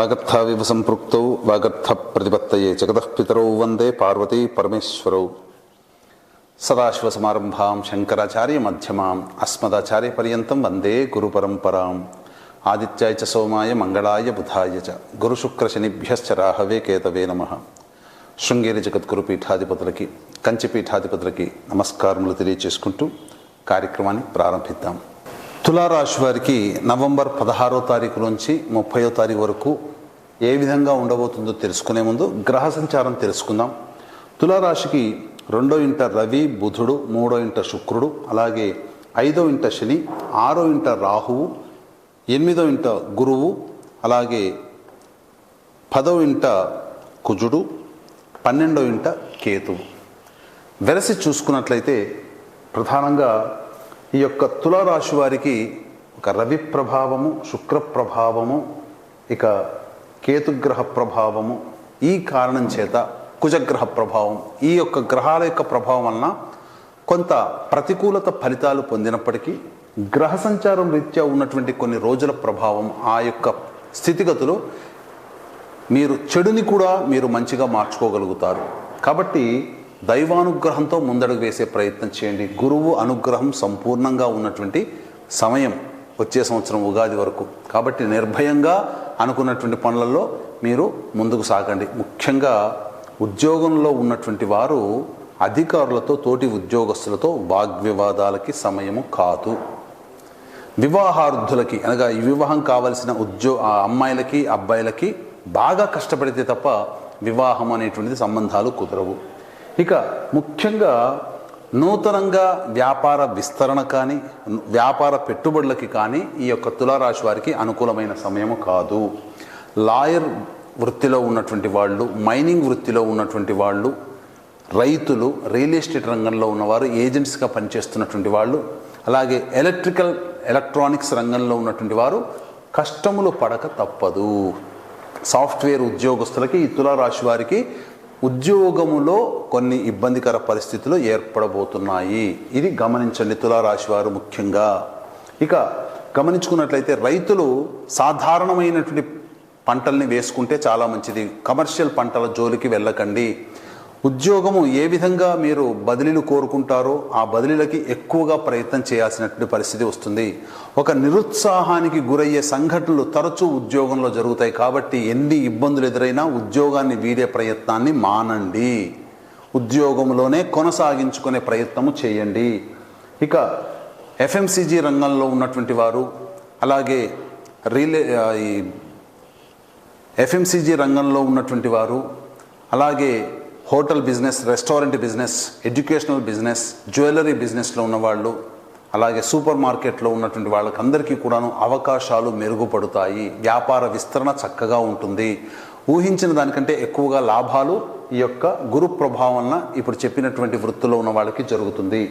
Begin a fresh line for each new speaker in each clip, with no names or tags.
వాగర్థావివ సంపృక్తౌ వాగర్థ ప్రతిపత్తయే జగతపితరౌ వందే పార్వతీ పరమేశ్వరౌ. సదాశివసమారంభాం శంకరాచార్య మధ్యమాం అస్మదాచార్య పర్యంతం వందే గురు పరంపరాం. ఆదిత్యాయ చ సోమాయ మంగళాయ బుధాయ చ గురుశుక్రశనిభ్యశ్చ రాహవే కేతవే నమ. శృంగేరి జగద్గురు పీఠాధిపతులకి కంచి పీఠాధిపతులకి నమస్కారములు తెలియచేసుకుంటూ కార్యక్రమాన్ని ప్రారంభిద్దాం. తులారాశి వారికి నవంబర్ పదహారో తారీఖు నుంచి ముప్పయో తారీఖు వరకు ఏ విధంగా ఉండబోతుందో తెలుసుకునే ముందు గ్రహ సంచారం తెలుసుకుందాం. తులారాశికి రెండో ఇంట రవి బుధుడు మూడో ఇంట శుక్రుడు అలాగే ఐదో ఇంట శని ఆరో ఇంట రాహువు ఎనిమిదో ఇంట గురువు అలాగే పదో ఇంట కుజుడు పన్నెండో ఇంట కేతువు. వెరసి చూసుకున్నట్లయితే ప్రధానంగా ఈ యొక్క తులారాశి వారికి ఒక రవి ప్రభావము శుక్ర ప్రభావము ఇక కేతుగ్రహ ప్రభావము ఈ కారణం చేత కుజగ్రహ ప్రభావం ఈ యొక్క గ్రహాల యొక్క ప్రభావం వలన కొంత ప్రతికూలత ఫలితాలు పొందినప్పటికీ గ్రహ సంచారం రీత్యా ఉన్నటువంటి కొన్ని రోజుల ప్రభావం ఆ యొక్క స్థితిగతులు మీరు చెడుని కూడా మీరు మంచిగా మార్చుకోగలుగుతారు. కాబట్టి దైవానుగ్రహంతో ముందడుగు వేసే ప్రయత్నం చేయండి. గురువు అనుగ్రహం సంపూర్ణంగా ఉన్నటువంటి సమయం వచ్చే సంవత్సరం ఉగాది వరకు. కాబట్టి నిర్భయంగా అనుకున్నటువంటి పనులలో మీరు ముందుకు సాగండి. ముఖ్యంగా ఉద్యోగంలో ఉన్నటువంటి వారు అధికారులతో తోటి ఉద్యోగస్తులతో వాగ్వివాదాలకి సమయము కాదు. వివాహార్థులకి అనగా ఈ వివాహం కావలసిన ఉద్యో ఆ అమ్మాయిలకి అబ్బాయిలకి బాగా కష్టపడితే తప్ప వివాహం అనేటువంటిది సంబంధాలు కుదరవు. ఇక ముఖ్యంగా నూతనంగా వ్యాపార విస్తరణ కానీ వ్యాపార పెట్టుబడులకి కానీ ఈ యొక్క తులారాశి వారికి అనుకూలమైన సమయము కాదు. లాయర్ వృత్తిలో ఉన్నటువంటి వాళ్ళు మైనింగ్ వృత్తిలో ఉన్నటువంటి వాళ్ళు రైతులు రియల్ ఎస్టేట్ రంగంలో ఉన్నవారు ఏజెంట్స్గా పనిచేస్తున్నటువంటి వాళ్ళు అలాగే ఎలక్ట్రికల్ ఎలక్ట్రానిక్స్ రంగంలో ఉన్నటువంటి వారు కష్టములు పడక తప్పదు. సాఫ్ట్వేర్ ఉద్యోగస్తులకి ఈ తులారాశి వారికి ఉద్యోగములో కొన్ని ఇబ్బందికర పరిస్థితులు ఏర్పడబోతున్నాయి. ఇది గమనించండి తులారాశి వారు ముఖ్యంగా. ఇక గమనించుకున్నట్లయితే రైతులు సాధారణమైనటువంటి పంటల్ని వేసుకుంటే చాలా మంచిది. కమర్షియల్ పంటల జోలికి వెళ్ళకండి. ఉద్యోగము ఏ విధంగా మీరు బదిలీలు కోరుకుంటారో ఆ బదిలీలకి ఎక్కువగా ప్రయత్నం చేయాల్సినటువంటి పరిస్థితి వస్తుంది. ఒక నిరుత్సాహానికి గురయ్యే సంఘటనలు తరచూ ఉద్యోగంలో జరుగుతాయి కాబట్టి ఎన్ని ఇబ్బందులు ఎదురైనా ఉద్యోగాన్ని వీడే ప్రయత్నాన్ని మానండి. ఉద్యోగంలోనే కొనసాగించుకునే ప్రయత్నము చేయండి. ఇక ఎఫ్ఎంసీజీ రంగంలో ఉన్నటువంటి వారు అలాగే రీలే ఈ ఎఫ్ఎంసీజీ రంగంలో ఉన్నటువంటి వారు అలాగే hotel business restaurant business educational business jewellery బిజినెస్లో ఉన్నవాళ్ళు అలాగే సూపర్ మార్కెట్లో ఉన్నటువంటి వాళ్ళకందరికీ కూడాను అవకాశాలు మెరుగుపడతాయి. వ్యాపార విస్తరణ చక్కగా ఉంటుంది. ఊహించిన దానికంటే ఎక్కువగా లాభాలు ఈ యొక్క గురు ప్రభావం వలన ఇప్పుడు చెప్పినటువంటి వృత్తిలో ఉన్న వాళ్ళకి జరుగుతుంది.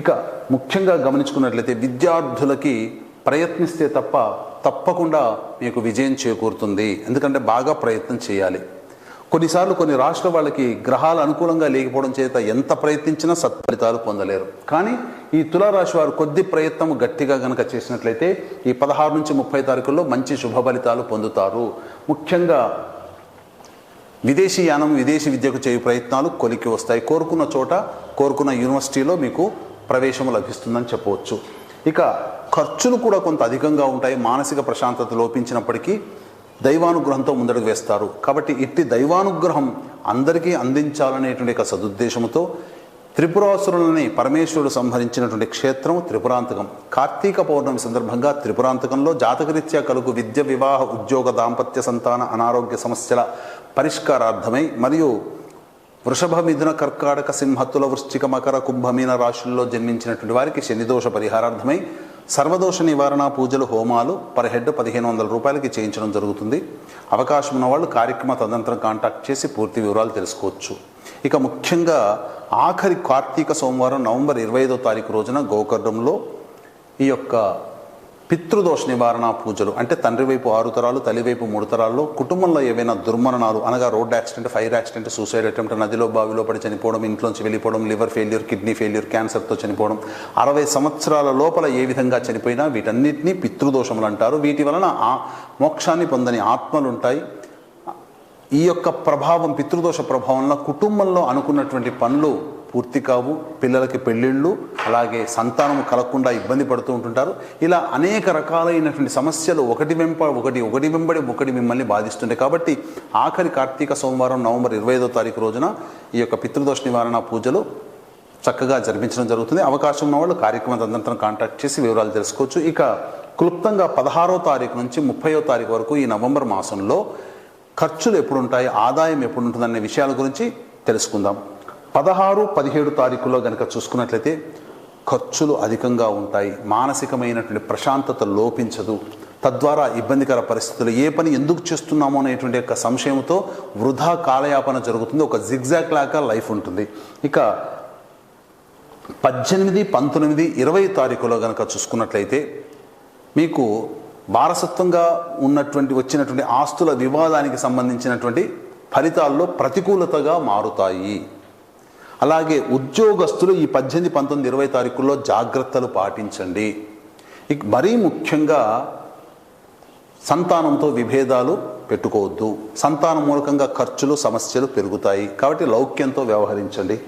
ఇక ముఖ్యంగా గమనించుకున్నట్లయితే విద్యార్థులకి ప్రయత్నిస్తే తప్ప తప్పకుండా మీకు విజయం చేకూరుతుంది. ఎందుకంటే బాగా ప్రయత్నం చేయాలి. కొన్నిసార్లు కొన్ని రాష్ట్ర వాళ్ళకి గ్రహాలు అనుకూలంగా లేకపోవడం చేత ఎంత ప్రయత్నించినా సత్ఫలితాలు పొందలేరు. కానీ ఈ తులారాశి వారు కొద్ది ప్రయత్నం గట్టిగా గనక చేసినట్లయితే ఈ పదహారు నుంచి ముప్పై తారీఖుల్లో మంచి శుభ ఫలితాలు పొందుతారు. ముఖ్యంగా విదేశీ యానం విదేశీ విద్యకు చేయు ప్రయత్నాలు కొలికి వస్తాయి. కోరుకున్న చోట కోరుకున్న యూనివర్సిటీలో మీకు ప్రవేశం లభిస్తుందని చెప్పవచ్చు. ఇక ఖర్చులు కూడా కొంత అధికంగా ఉంటాయి. మానసిక ప్రశాంతత లోపించినప్పటికీ దైవానుగ్రహంతో ముందడుగు వేస్తారు. కాబట్టి ఇట్టి దైవానుగ్రహం అందరికీ అందించాలనేటువంటి ఒక సదుద్దేశంతో త్రిపురాసురులని పరమేశ్వరుడు సంహరించినటువంటి క్షేత్రం త్రిపురాంతకం. కార్తీక పౌర్ణమి సందర్భంగా త్రిపురాంతకంలో జాతకరీత్యా కలుగు విద్య వివాహ ఉద్యోగ దాంపత్య సంతాన అనారోగ్య సమస్యల పరిష్కారార్థమై మరియు వృషభ మిథున కర్కాటక సింహత్తుల వృశ్చిక మకర కుంభమీన రాశుల్లో జన్మించినటువంటి వారికి శనిదోష పరిహారార్థమై సర్వదోష నివారణ పూజలు హోమాలు పర్ హెడ్ పదిహేను వందల రూపాయలకి చేయించడం జరుగుతుంది. అవకాశం ఉన్నవాళ్ళు కార్యక్రమ తదనంతరం కాంటాక్ట్ చేసి పూర్తి వివరాలు తెలుసుకోవచ్చు. ఇక ముఖ్యంగా ఆఖరి కార్తీక సోమవారం నవంబర్ ఇరవై ఐదో తారీఖు రోజున గోకర్ణంలో ఈ యొక్క పితృదోష నివారణ పూజలు. అంటే తండ్రి వైపు ఆరు తరాలు తల్లి వైపు మూడు తరాల్లో కుటుంబంలో ఏవైనా దుర్మరణాలు అనగా road accident fire accident suicide attempt నదిలో బావిలో పడి చనిపోవడం ఇంట్లోంచి వెళ్ళిపోవడం లివర్ ఫెయిల్యూర్ కిడ్నీ ఫెయిల్యూర్ క్యాన్సర్తో చనిపోవడం అరవై సంవత్సరాల లోపల ఏ విధంగా చనిపోయినా వీటన్నిటినీ పితృదోషములు అంటారు. వీటి వలన ఆ మోక్షాన్ని పొందని ఆత్మలు ఉంటాయి ఈ యొక్క ప్రభావం పితృదోష ప్రభావంలో కుటుంబంలో అనుకున్నటువంటి పనులు పూర్తి కావు పిల్లలకి పెళ్ళిళ్ళు అలాగే సంతానం కలగకుండా ఇబ్బంది పడుతూ ఉంటుంటారు. ఇలా అనేక రకాలైనటువంటి సమస్యలు ఒకటి వెంప ఒకటి ఒకటి వెంబడి ఒకటి మిమ్మల్ని బాధిస్తుంటాయి. కాబట్టి ఆఖరి కార్తీక సోమవారం నవంబర్ ఇరవై ఐదో తారీఖు రోజున ఈ యొక్క పితృదోష నివారణ పూజలు చక్కగా జరిపించడం జరుగుతుంది. అవకాశం ఉన్న వాళ్ళు కార్యక్రమం తదనంతరం కాంటాక్ట్ చేసి వివరాలు తెలుసుకోవచ్చు. ఇక క్లుప్తంగా పదహారో తారీఖు నుంచి ముప్పయో తారీఖు వరకు ఈ నవంబర్ మాసంలో ఖర్చులు ఎప్పుడుంటాయి ఆదాయం ఎప్పుడు ఉంటుందనే విషయాల గురించి తెలుసుకుందాం. పదహారు పదిహేడు తారీఖులో కనుక చూసుకున్నట్లయితే ఖర్చులు అధికంగా ఉంటాయి. మానసికమైనటువంటి ప్రశాంతత లోపించదు. తద్వారా ఇబ్బందికర పరిస్థితులు ఏ పని ఎందుకు చేస్తున్నామో అనేటువంటి యొక్క సంశయంతో వృధా కాలయాపన జరుగుతుంది. ఒక జిగ్జాక్ లాగా లైఫ్ ఉంటుంది. ఇక పద్దెనిమిది పంతొమ్మిది ఇరవై తారీఖులో కనుక చూసుకున్నట్లయితే మీకు వారసత్వంగా ఉన్నటువంటి వచ్చినటువంటి ఆస్తుల వివాదానికి సంబంధించినటువంటి ఫలితాల్లో ప్రతికూలతగా మారుతాయి. అలాగే ఉద్యోగస్తులు ఈ పద్దెనిమిది పంతొమ్మిది ఇరవై తారీఖుల్లో జాగ్రత్తలు పాటించండి. ఇక మరీ ముఖ్యంగా సంతానంతో విభేదాలు పెట్టుకోవద్దు. సంతానం మూలకంగా ఖర్చులు సమస్యలు పెరుగుతాయి. కాబట్టి లౌక్యంతో వ్యవహరించండి.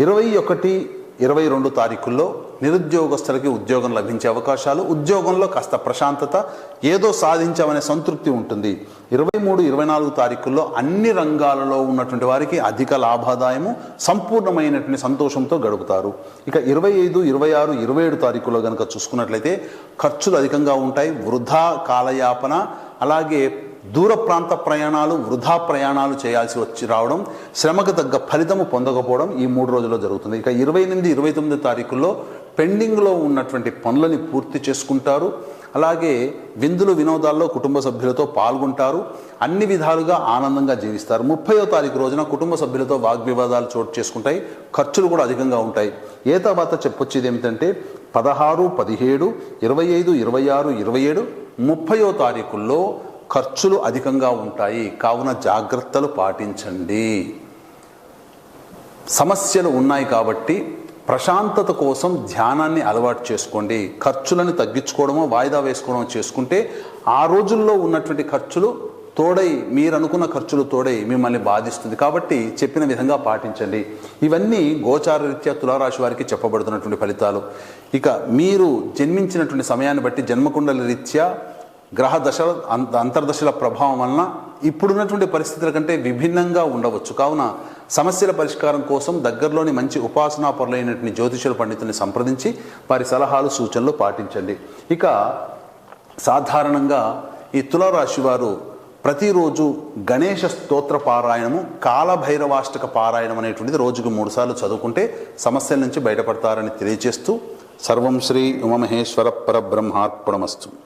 ఇరవై ఒకటి ఇరవై రెండు తారీఖుల్లో నిరుద్యోగస్తులకి ఉద్యోగం లభించే అవకాశాలు ఉద్యోగంలో కాస్త ప్రశాంతత ఏదో సాధించామనే సంతృప్తి ఉంటుంది. ఇరవై మూడు ఇరవై నాలుగు తారీఖుల్లో అన్ని రంగాలలో ఉన్నటువంటి వారికి అధిక లాభాదాయము సంపూర్ణమైనటువంటి సంతోషంతో గడుపుతారు. ఇక ఇరవై ఐదు ఇరవై ఆరు ఇరవై ఏడు తారీఖుల్లో కనుక చూసుకున్నట్లయితే ఖర్చులు అధికంగా ఉంటాయి. వృధా కాలయాపన అలాగే దూర ప్రాంత ప్రయాణాలు వృధా ప్రయాణాలు చేయాల్సి వచ్చి రావడం శ్రమకు తగ్గ ఫలితము పొందకపోవడం ఈ మూడు రోజుల్లో జరుగుతుంది. ఇక ఇరవై ఎనిమిది ఇరవై తొమ్మిది తారీఖుల్లో పెండింగ్లో ఉన్నటువంటి పనులని పూర్తి చేసుకుంటారు. అలాగే విందులు వినోదాల్లో కుటుంబ సభ్యులతో పాల్గొంటారు. అన్ని విధాలుగా ఆనందంగా జీవిస్తారు. ముప్పయో తారీఖు రోజున కుటుంబ సభ్యులతో వాగ్వివాదాలు చోటు చేసుకుంటాయి. ఖర్చులు కూడా అధికంగా ఉంటాయి. ఏ తర్వాత చెప్పొచ్చేది ఏమిటంటే పదహారు పదిహేడు ఇరవై ఐదు ఇరవై ఆరు ఇరవై ఏడు ముప్పయో తారీఖుల్లో ఖర్చులు అధికంగా ఉంటాయి. కావున జాగ్రత్తలు పాటించండి. సమస్యలు ఉన్నాయి కాబట్టి ప్రశాంతత కోసం ధ్యానాన్ని అలవాటు చేసుకోండి. ఖర్చులను తగ్గించుకోవడమో వాయిదా వేసుకోవడం చేసుకుంటే ఆ రోజుల్లో ఉన్నటువంటి ఖర్చులు తోడై మీరు అనుకున్న ఖర్చులు తోడై మిమ్మల్ని బాధిస్తుంది. కాబట్టి చెప్పిన విధంగా పాటించండి. ఇవన్నీ గోచార రీత్యా తులారాశి వారికి చెప్పబడుతున్నటువంటి ఫలితాలు. ఇక మీరు జన్మించినటువంటి సమయాన్ని బట్టి జన్మకుండల రీత్యా గ్రహ దశ అంత అంతర్దశల ప్రభావం వలన ఇప్పుడున్నటువంటి పరిస్థితుల కంటే విభిన్నంగా ఉండవచ్చు. కావున సమస్యల పరిష్కారం కోసం దగ్గరలోని మంచి ఉపాసనా పరులైనటువంటి జ్యోతిషుల పండితుల్ని సంప్రదించి వారి సలహాలు సూచనలు పాటించండి. ఇక సాధారణంగా ఈ తులారాశి వారు ప్రతిరోజు గణేష స్తోత్ర పారాయణము కాలభైరవాష్టక పారాయణం అనేటువంటిది రోజుకు మూడుసార్లు చదువుకుంటే సమస్యల నుంచి బయటపడతారని తెలియజేస్తూ సర్వం శ్రీ ఉమమహేశ్వర పరబ్రహ్మార్పణమస్తు.